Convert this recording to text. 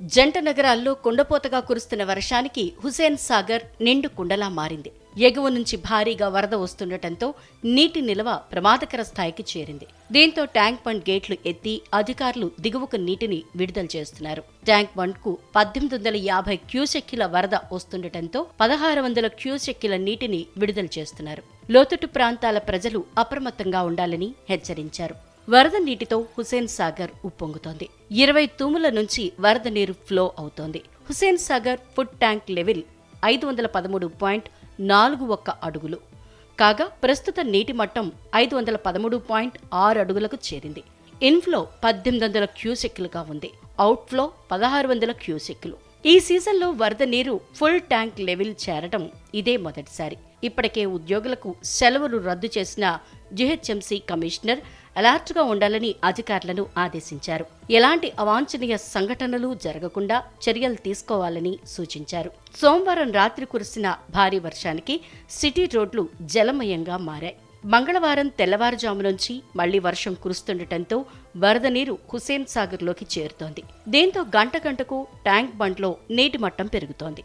జంట నగరాల్లో కుండపోతగా కురుస్తున్న వర్షానికి హుసేన్ సాగర్ నిండు కుండలా మారింది. ఎగువ నుంచి భారీగా వరద వస్తుండటంతో నీటి నిల్వ ప్రమాదకర స్థాయికి చేరింది. దీంతో ట్యాంక్ బండ్ గేట్లు ఎత్తి అధికారులు దిగువకు నీటిని విడుదల చేస్తున్నారు. ట్యాంక్ బండ్కు పద్దెనిమిది వందల యాభై క్యూసెక్కిల వరద వస్తుండటంతో పదహారు వందల క్యూసెక్కిల నీటిని విడుదల చేస్తున్నారు. లోతట్టు ప్రాంతాల ప్రజలు అప్రమత్తంగా ఉండాలని హెచ్చరించారు. వరద నీటితో హుసేన్ సాగర్ ఉప్పొంగుతోంది. ఇరవై తూముల నుంచి వరద నీరు ఫ్లో అవుతోంది. Hussain Sagar full tank level ఐదు వందల పదమూడు పాయింట్ నాలుగు ఒక్క అడుగులు. కాగా ప్రస్తుత నీటి మట్టం ఐదు వందల పదమూడు పాయింట్ ఆరు అడుగులకు చేరింది. ఇన్ఫ్లో పద్దెనిమిది వందల క్యూసెక్లుగా ఉంది. అవుట్ఫ్లో పదహారు వందల క్యూసెక్లు ఈ సీజన్లో వరద నీరు ఫుల్ ట్యాంక్ లెవెల్ చేరడం ఇదే మొదటిసారి. ఇప్పటికే ఉద్యోగులకు సెలవులు రద్దు చేసిన జిహెచ్ఎంసీ కమిషనర్ అలర్ట్గా ఉండాలని అధికారులను ఆదేశించారు. ఎలాంటి అవాంఛనీయ సంఘటనలు జరగకుండా చర్యలు తీసుకోవాలని సూచించారు. సోమవారం రాత్రి కురిసిన భారీ వర్షానికి సిటీ రోడ్లు జలమయంగా మారాయి. మంగళవారం తెల్లవారుజాము నుంచి మళ్ళీ వర్షం కురుస్తుండటంతో వరద నీరు హుసేన్ సాగర్లోకి చేరుతోంది. దీంతో గంట గంటకు ట్యాంక్ బండ్లో నీటి మట్టం పెరుగుతోంది.